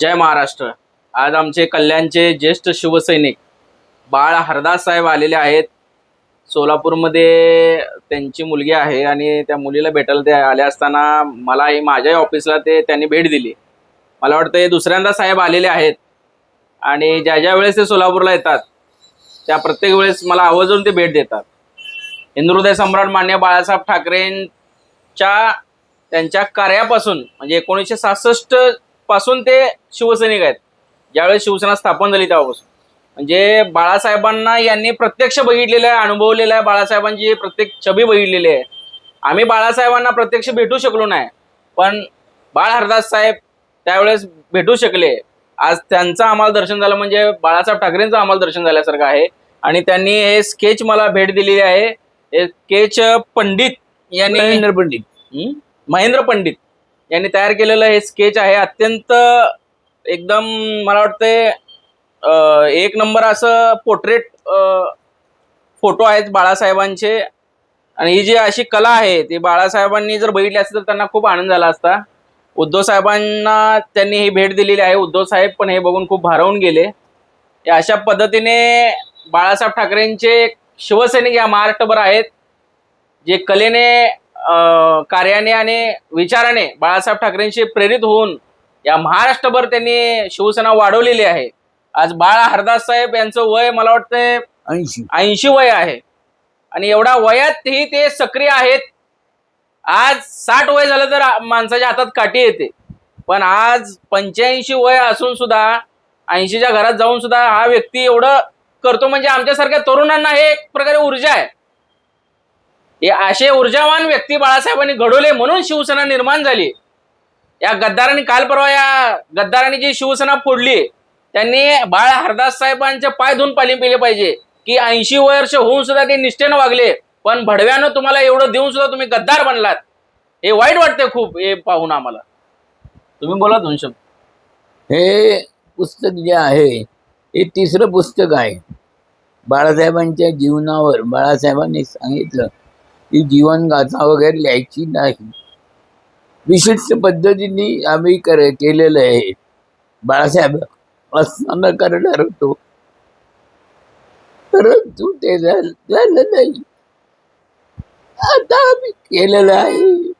जय महाराष्ट्र. आज आमचे कल्याणचे ज्येष्ठ शिवसैनिक बाळ हरदास साहेब आलेले आहेत. सोलापूरमध्ये त्यांची मुलगी आहे आणि त्या मुलीला भेटायला ते आले असताना मलाही माझ्याही ऑफिसला ते त्यांनी भेट दिली. मला वाटतं हे दुसऱ्यांदा साहेब आलेले आहेत आणि ज्या ज्या वेळेस ते सोलापूरला येतात त्या प्रत्येक वेळेस मला आवर्जून ते भेट देतात. हिंदुहृदय सम्राट मान्य बाळासाहेब ठाकरेंच्या त्यांच्या कार्यापासून म्हणजे एकोणीसशे सहासष्ट पासून ते शिवसैनिक आहेत. ज्यावेळेस शिवसेना स्थापन झाली तेव्हापासून. म्हणजे बाळासाहेबांना यांनी प्रत्यक्ष बघितलेलं आहे अनुभवलेलं आहे बाळासाहेबांची प्रत्येक छबी बघितलेली आहे. आम्ही बाळासाहेबांना प्रत्यक्ष भेटू शकलो नाही पण बाळ हरदास साहेब त्यावेळेस भेटू शकले. आज त्यांचं आम्हाला दर्शन झालं म्हणजे बाळासाहेब ठाकरेंचं आम्हाला दर्शन झाल्यासारखं आहे. आणि त्यांनी हे स्केच मला भेट दिलेली आहे. हे स्केच पंडित यांनी महेंद्र पंडित? महेंद्र पंडित. यांनी तयार केलेलं हे स्केच आहे. अत्यंत एकदम मला वाटते एक नंबर असं पोर्ट्रेट फोटो आहेत बाळासाहेबांचे. आणि ही जी अशी कला आहे ती बाळासाहेबांनी जर बघितली असती तर त्यांना खूप आनंद झाला असता. उद्धव साहेबांना त्यांनी ही भेट दिलेली आहे. उद्धव साहेब पण हे बघून खूप भारावून गेले. अशा पद्धतीने बाळासाहेब ठाकरेंचे शिवसैनिक या महाराष्ट्रभर आहेत. जे कलेने कार्याने आणि विचाराने बाळासाहेब ठाकरेंशी प्रेरित होऊन या महाराष्ट्रभर त्यांनी शिवसेना वाढवलेली आहे. आज बाळ हरदास साहेब यांचं वय मला वाटतंय ऐंशी. ऐंशी वय आहे. आणि एवढ्या वयातही ते सक्रिय आहेत. आज साठ वय झालं तर माणसाच्या हातात काठी येते. पण आज पंच्याऐंशी वय असून सुद्धा ऐंशीच्या घरात जाऊन सुद्धा हा व्यक्ती एवढं करतो म्हणजे आमच्यासारख्या तरुणांना हे एक प्रकारे ऊर्जा आहे. हे असे ऊर्जावान व्यक्ती बाळासाहेबांनी घडवले म्हणून शिवसेना निर्माण झाली. या गद्दारांनी काल परवा या गद्दारांनी जी शिवसेना फोडली त्यांनी बाळ हरदास साहेबांचे पाय धुवून पाणी पिले पाहिजे. की ऐंशी वर्ष होऊन सुद्धा ते निष्ठेनं वागले पण भडव्यानं तुम्हाला एवढं देऊन सुद्धा तुम्ही गद्दार बनलात. हे वाईट वाटतंय खूप हे पाहून आम्हाला. तुम्ही बोला दोन शब्द. हे पुस्तक जे आहे हे तिसरं पुस्तक आहे. बाळासाहेबांच्या जीवनावर बाळासाहेबांनी सांगितलं की जीवनगाथा वगैरे लिहायची नाही. विशिष्ट पद्धतीने आम्ही कर केलेलं आहे. बाळासाहेब असताना करणार होतो. परंतु ते झालं नाही. आता आम्ही केलेलं आहे.